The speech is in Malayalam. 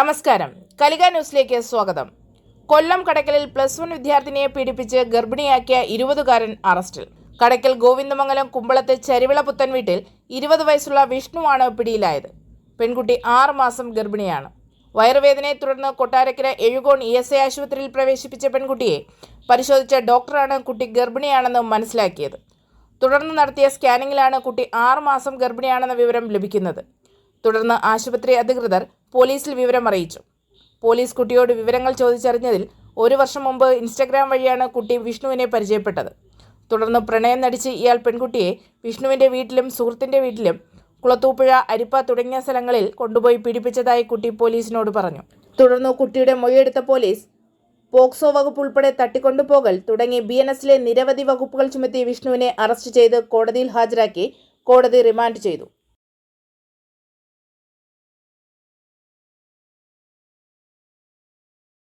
നമസ്കാരം. കലിക ന്യൂസിലേക്ക് സ്വാഗതം. കൊല്ലം കടക്കലിൽ പ്ലസ് വൺ വിദ്യാർത്ഥിനിയെ പീഡിപ്പിച്ച് ഗർഭിണിയാക്കിയ ഇരുപതുകാരൻ അറസ്റ്റിൽ. കടക്കൽ ഗോവിന്ദമംഗലം കുമ്പളത്തെ ചരിവിള പുത്തൻ വീട്ടിൽ ഇരുപത് വയസ്സുള്ള വിഷ്ണുവാണ് പിടിയിലായത്. പെൺകുട്ടി ആറ് മാസം ഗർഭിണിയാണ്. വയറുവേദനയെ തുടർന്ന് Kottarakkara Ezhukone E S I ആശുപത്രിയിൽ പ്രവേശിപ്പിച്ച പെൺകുട്ടിയെ പരിശോധിച്ച ഡോക്ടറാണ് കുട്ടി ഗർഭിണിയാണെന്ന് മനസ്സിലാക്കിയത്. തുടർന്ന് നടത്തിയ സ്കാനിങ്ങിലാണ് കുട്ടി ആറ് മാസം ഗർഭിണിയാണെന്ന വിവരം ലഭിക്കുന്നത്. തുടർന്ന് ആശുപത്രി അധികൃതർ പോലീസിൽ വിവരം അറിയിച്ചു. പോലീസ് കുട്ടിയോട് വിവരങ്ങൾ ചോദിച്ചറിഞ്ഞതിൽ ഒരു വർഷം മുമ്പ് ഇൻസ്റ്റഗ്രാം വഴിയാണ് കുട്ടി വിഷ്ണുവിനെ പരിചയപ്പെട്ടത്. തുടർന്ന് പ്രണയം നടിച്ച് ഇയാൾ പെൺകുട്ടിയെ വിഷ്ണുവിന്റെ വീട്ടിലും സുഹൃത്തിന്റെ വീട്ടിലും കുളത്തൂപ്പുഴ അരിപ്പ തുടങ്ങിയ സ്ഥലങ്ങളിൽ കൊണ്ടുപോയി പീഡിപ്പിച്ചതായി കുട്ടി പോലീസിനോട് പറഞ്ഞു. തുടർന്ന് കുട്ടിയുടെ മൊഴിയെടുത്ത പോലീസ് പോക്സോ വകുപ്പ് ഉൾപ്പെടെ തട്ടിക്കൊണ്ടുപോകൽ തുടങ്ങി ബി എൻ എസിലെ നിരവധി വകുപ്പുകൾ ചുമത്തി വിഷ്ണുവിനെ അറസ്റ്റ് ചെയ്ത് കോടതിയിൽ ഹാജരാക്കി കോടതി റിമാൻഡ് ചെയ്തു.